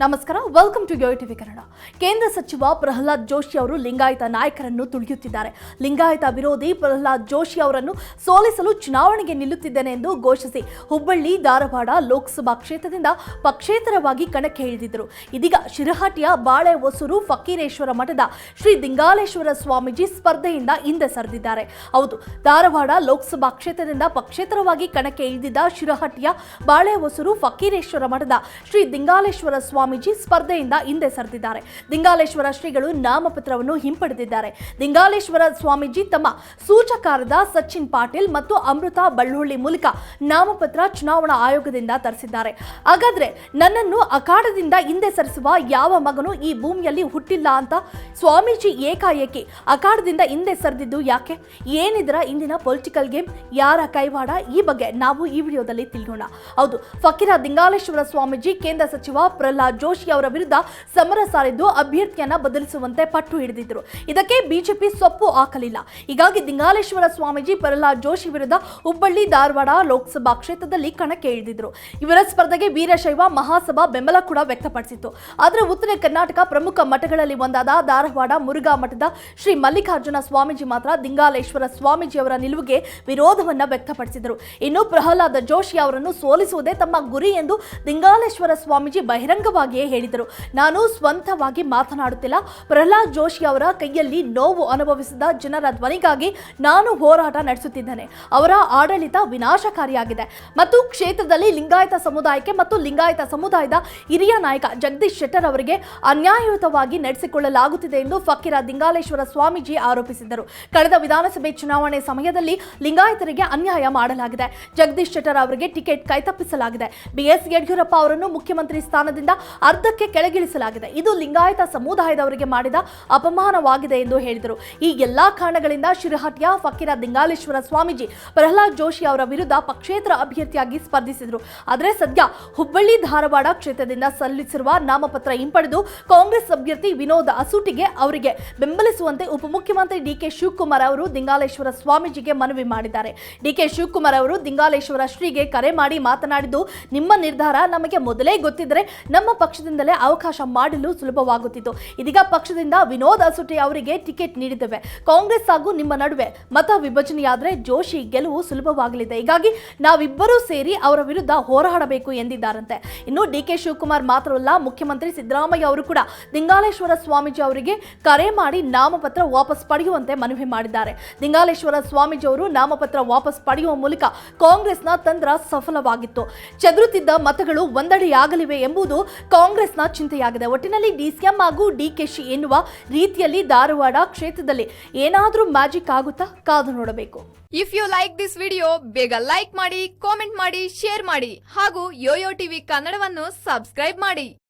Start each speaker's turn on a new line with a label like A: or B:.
A: ನಮಸ್ಕಾರ welcome to yo TV Kannada ಕೇಂದ್ರ ಸಚಿವ ಪ್ರಹ್ಲಾದ್ ಜೋಶಿ ಅವರು ಲಿಂಗಾಯತ ನಾಯಕರನ್ನು ತುಳಿಯುತ್ತಿದ್ದಾರೆ. ಲಿಂಗಾಯತ ವಿರೋಧಿ ಪ್ರಹ್ಲಾದ್ ಜೋಶಿ ಅವರನ್ನು ಸೋಲಿಸಲು ಚುನಾವಣೆಗೆ ನಿಲ್ಲುತ್ತಿದ್ದೇನೆ ಎಂದು ಘೋಷಿಸಿ ಹುಬ್ಬಳ್ಳಿ, ಧಾರವಾಡ ಲೋಕಸಭಾ ಕ್ಷೇತ್ರದಿಂದ ಪಕ್ಷೇತರವಾಗಿ ಕಣಕ್ಕೆ ಇಳಿದಿದ್ದರು. ಇದೀಗ ಶಿರಹಟ್ಟಿಯ ಬಾಳೆ ಹೊಸೂರು ಫಕೀರೇಶ್ವರ ಮಠದ ಶ್ರೀ ದಿಂಗಾಲೇಶ್ವರ ಸ್ವಾಮೀಜಿ ಸ್ಪರ್ಧೆಯಿಂದ ಹಿಂದೆ ಸರಿದಿದ್ದಾರೆ. ಹೌದು, ಧಾರವಾಡ ಲೋಕಸಭಾ ಕ್ಷೇತ್ರದಿಂದ ಪಕ್ಷೇತರವಾಗಿ ಕಣಕ್ಕೆ ಇಳಿದಿದ್ದ ಶಿರಹಟ್ಟಿಯ ಬಾಳೆ ಹೊಸೂರು ಫಕೀರೇಶ್ವರ ಮಠದ ಶ್ರೀ ದಿಂಗಾಲೇಶ್ವರ ಸ್ವಾಮೀಜಿ ಸ್ಪರ್ಧೆಯಿಂದ ಹಿಂದೆ ಸರಿದಿದ್ದಾರೆ. ದಿಂಗಾಲೇಶ್ವರ ಶ್ರೀಗಳು ನಾಮಪತ್ರವನ್ನು ಹಿಂಪಡೆದಿದ್ದಾರೆ. ದಿಂಗಾಲೇಶ್ವರ ಸ್ವಾಮೀಜಿ ತಮ್ಮ ಸೂಚಕಾರದ ಸಚಿನ್ ಪಾಟೀಲ್ ಮತ್ತು ಅಮೃತ ಬಳ್ಳುಳ್ಳಿ ಮೂಲಕ ನಾಮಪತ್ರ ಚುನಾವಣಾ ಆಯೋಗದಿಂದ ತರಿಸಿದ್ದಾರೆ. ಹಾಗಾದ್ರೆ ನನ್ನನ್ನು ಅಖಾಡದಿಂದ ಹಿಂದೆ ಸರಿಸುವ ಯಾವ ಮಗನು ಈ ಭೂಮಿಯಲ್ಲಿ ಹುಟ್ಟಿಲ್ಲ ಅಂತ ಸ್ವಾಮೀಜಿ ಏಕಾಏಕಿ ಅಖಾಡದಿಂದ ಹಿಂದೆ ಸರಿದಿದ್ದು ಯಾಕೆ? ಏನಿದ್ರ ಇಂದಿನ ಪೊಲಿಟಿಕಲ್ ಗೇಮ್? ಯಾರ ಕೈವಾಡ? ಈ ಬಗ್ಗೆ ನಾವು ಈ ವಿಡಿಯೋದಲ್ಲಿ ತಿಳಿಯೋಣ. ಹೌದು, ಫಕೀರ ದಿಂಗಾಲೇಶ್ವರ ಸ್ವಾಮೀಜಿ ಕೇಂದ್ರ ಸಚಿವ ಪ್ರಹ್ಲಾದ್ ಜೋಶಿ ಅವರ ವಿರುದ್ಧ ಸಮರ ಸಾರಿದ್ದು ಅಭ್ಯರ್ಥಿಯನ್ನ ಬದಲಿಸುವಂತೆ ಪಟ್ಟು ಹಿಡಿದಿದ್ರು. ಇದಕ್ಕೆ ಬಿಜೆಪಿ ಸೊಪ್ಪು ಹಾಕಲಿಲ್ಲ. ಹೀಗಾಗಿ ದಿಂಗಾಲೇಶ್ವರ ಸ್ವಾಮೀಜಿ, ಪ್ರಹ್ಲಾದ್ ಜೋಶಿ ವಿರುದ್ಧ ಹುಬ್ಬಳ್ಳಿ, ಧಾರವಾಡ ಲೋಕಸಭಾ ಕ್ಷೇತ್ರದಲ್ಲಿ ಕಣಕ್ಕೆ ಇಳಿದಿದ್ರು. ಇವರ ಸ್ಪರ್ಧೆಗೆ ವೀರಶೈವ ಮಹಾಸಭಾ ಬೆಂಬಲ ಕೂಡ ವ್ಯಕ್ತಪಡಿಸಿತ್ತು. ಆದರೆ ಉತ್ತರ ಕರ್ನಾಟಕ ಪ್ರಮುಖ ಮಠಗಳಲ್ಲಿ ಒಂದಾದ ಧಾರವಾಡ ಮುರುಘಾ ಮಠದ ಶ್ರೀ ಮಲ್ಲಿಕಾರ್ಜುನ ಸ್ವಾಮೀಜಿ ಮಾತ್ರ ದಿಂಗಾಲೇಶ್ವರ ಸ್ವಾಮೀಜಿ ಅವರ ನಿಲುವಿಗೆ ವಿರೋಧವನ್ನ ವ್ಯಕ್ತಪಡಿಸಿದರು. ಇನ್ನು ಪ್ರಹ್ಲಾದ ಜೋಶಿ ಅವರನ್ನು ಸೋಲಿಸುವುದೇ ತಮ್ಮ ಗುರಿ ಎಂದು ದಿಂಗಾಲೇಶ್ವರ ಸ್ವಾಮೀಜಿ ಬಹಿರಂಗವಾಗಿಯೇ ಹೇಳಿದರು. ನಾನು ಸ್ವಂತವಾಗಿ ಮಾತನಾಡುತ್ತಿಲ್ಲ. ಪ್ರಹ್ಲಾದ್ ಜೋಶಿ ಅವರ ಕೈಯಲ್ಲಿ ನೋವು ಅನುಭವಿಸಿದ ಜನರ ಧ್ವನಿಗಾಗಿ ನಾನು ಹೋರಾಟ ನಡೆಸುತ್ತಿದ್ದೇನೆ. ಅವರ ಆಡಳಿತ ವಿನಾಶಕಾರಿಯಾಗಿದೆ. ಮತ್ತು ಕ್ಷೇತ್ರದಲ್ಲಿ ಲಿಂಗಾಯತ ಸಮುದಾಯಕ್ಕೆ ಮತ್ತು ಲಿಂಗಾಯತ ಸಮುದಾಯದ ಹಿರಿಯ ನಾಯಕ ಜಗದೀಶ್ ಶೆಟ್ಟರ್ ಅವರಿಗೆ ಅನ್ಯಾಯಯುತವಾಗಿ ನಡೆಸಿಕೊಳ್ಳಲಾಗುತ್ತಿದೆ ಎಂದು ಫಕೀರ ದಿಂಗಾಲೇಶ್ವರ ಸ್ವಾಮೀಜಿ ಆರೋಪಿಸಿದರು ಕಳೆದ ವಿಧಾನಸಭೆ ಚುನಾವಣೆ ಸಮಯದಲ್ಲಿ ಲಿಂಗಾಯತರಿಗೆ ಅನ್ಯಾಯ ಮಾಡಲಾಗಿದೆ. ಜಗದೀಶ್ ಶೆಟ್ಟರ್ ಅವರಿಗೆ ಟಿಕೆಟ್ ಕೈತಪ್ಪಿಸಲಾಗಿದೆ. ಬಿಎಸ್ ಯಡಿಯೂರಪ್ಪ ಅವರನ್ನು ಮುಖ್ಯಮಂತ್ರಿ ಸ್ಥಾನದಿಂದ ಅರ್ಧಕ್ಕೆ ಕೆಳಗಿಳಿಸಲಾಗಿದೆ. ಇದು ಲಿಂಗಾಯತ ಸಮುದಾಯದವರಿಗೆ ಮಾಡಿದ ಅಪಮಾನವಾಗಿದೆ ಎಂದು ಹೇಳಿದರು. ಈ ಎಲ್ಲಾ ಕಾರಣಗಳಿಂದ ಶಿರಹಟ್ಟಿಯ ಫಕೀರ ದಿಂಗಾಲೇಶ್ವರ ಸ್ವಾಮೀಜಿ ಪ್ರಹ್ಲಾದ್ ಜೋಶಿ ಅವರ ವಿರುದ್ಧ ಪಕ್ಷೇತರ ಅಭ್ಯರ್ಥಿಯಾಗಿ ಸ್ಪರ್ಧಿಸಿದರು. ಆದರೆ ಸದ್ಯ ಹುಬ್ಬಳ್ಳಿ ಧಾರವಾಡ ಕ್ಷೇತ್ರದಿಂದ ಸಲ್ಲಿಸಿರುವ ನಾಮಪತ್ರ ಹಿಂಪಡೆದು ಕಾಂಗ್ರೆಸ್ ಅಭ್ಯರ್ಥಿ ವಿನೋದ್ ಅಸೂಟಿಗೆ ಅವರಿಗೆ ಬೆಂಬಲಿಸುವಂತೆ ಉಪಮುಖ್ಯಮಂತ್ರಿ ಡಿಕೆ ಶಿವಕುಮಾರ್ ಅವರು ದಿಂಗಾಲೇಶ್ವರ ಸ್ವಾಮೀಜಿಗೆ ಮನವಿ ಮಾಡಿದ್ದಾರೆ. ಡಿಕೆ ಶಿವಕುಮಾರ್ ಅವರು ದಿಂಗಾಲೇಶ್ವರ ಶ್ರೀಗೆ ಕರೆ ಮಾಡಿ ಮಾತನಾಡಿದ್ದು, ನಿಮ್ಮ ನಿರ್ಧಾರ ನಮಗೆ ಮೊದಲೇ ಗೊತ್ತಿದ್ದರೆ ನಮ್ಮ ಪಕ್ಷದಿಂದಲೇ ಅವಕಾಶ ಮಾಡಲು ಸುಲಭವಾಗುತ್ತಿತ್ತು. ಇದೀಗ ಪಕ್ಷದಿಂದ ವಿನೋದ್ ಅಸುಟಿ ಅವರಿಗೆ ಟಿಕೆಟ್ ನೀಡಿದ್ದೇವೆ. ಕಾಂಗ್ರೆಸ್ ಹಾಗೂ ನಿಮ್ಮ ನಡುವೆ ಮತ ವಿಭಜನೆಯಾದರೆ ಜೋಶಿ ಗೆಲುವು ಸುಲಭವಾಗಲಿದೆ. ಹೀಗಾಗಿ ನಾವಿಬ್ಬರೂ ಸೇರಿ ಅವರ ವಿರುದ್ಧ ಹೋರಾಡಬೇಕು ಎಂದಿದ್ದಾರಂತೆ. ಇನ್ನು ಡಿಕೆ ಶಿವಕುಮಾರ್ ಮಾತ್ರವಲ್ಲ ಮುಖ್ಯಮಂತ್ರಿ ಸಿದ್ದರಾಮಯ್ಯ ಅವರು ಕೂಡ ದಿಂಗಾಲೇಶ್ವರ ಸ್ವಾಮೀಜಿ ಅವರಿಗೆ ಕರೆ ಮಾಡಿ ನಾಮಪತ್ರ ವಾಪಸ್ ಪಡೆಯುವಂತೆ ಮನವಿ ಮಾಡಿದ್ದಾರೆ. ದಿಂಗಾಲೇಶ್ವರ ಸ್ವಾಮೀಜಿ ಅವರು ನಾಮಪತ್ರ ವಾಪಸ್ ಪಡೆಯುವ ಮೂಲಕ ಕಾಂಗ್ರೆಸ್ನ ತಂತ್ರ ಸಫಲವಾಗಿತ್ತು. ಚದುರುತ್ತಿದ್ದ ಮತಗಳು ಒಂದಡೆಯಾಗಲಿವೆ ಎಂಬುದು ಕಾಂಗ್ರೆಸ್ನ ಚಿಂತೆಯಾಗಿದೆ. ಒಟ್ಟಿನಲ್ಲಿ ಡಿ ಡಿಸಿಎಂ ಹಾಗೂ ಶಿ ಎನ್ನುವ ರೀತಿಯಲ್ಲಿ ಧಾರವಾಡ ಕ್ಷೇತ್ರದಲ್ಲಿ ಏನಾದರೂ ಮ್ಯಾಜಿಕ್ ಆಗುತ್ತಾ? ಕಾದು ನೋಡಬೇಕು.
B: If you like this video ಬೇಗ ಲೈಕ್ ಮಾಡಿ ಕಾಮೆಂಟ್ ಮಾಡಿ ಶೇರ್ ಮಾಡಿ ಹಾಗೂ ಯೋಯೋ ಟಿವಿ ಕನ್ನಡವನ್ನು ಸಬ್ಸ್ಕ್ರೈಬ್ ಮಾಡಿ.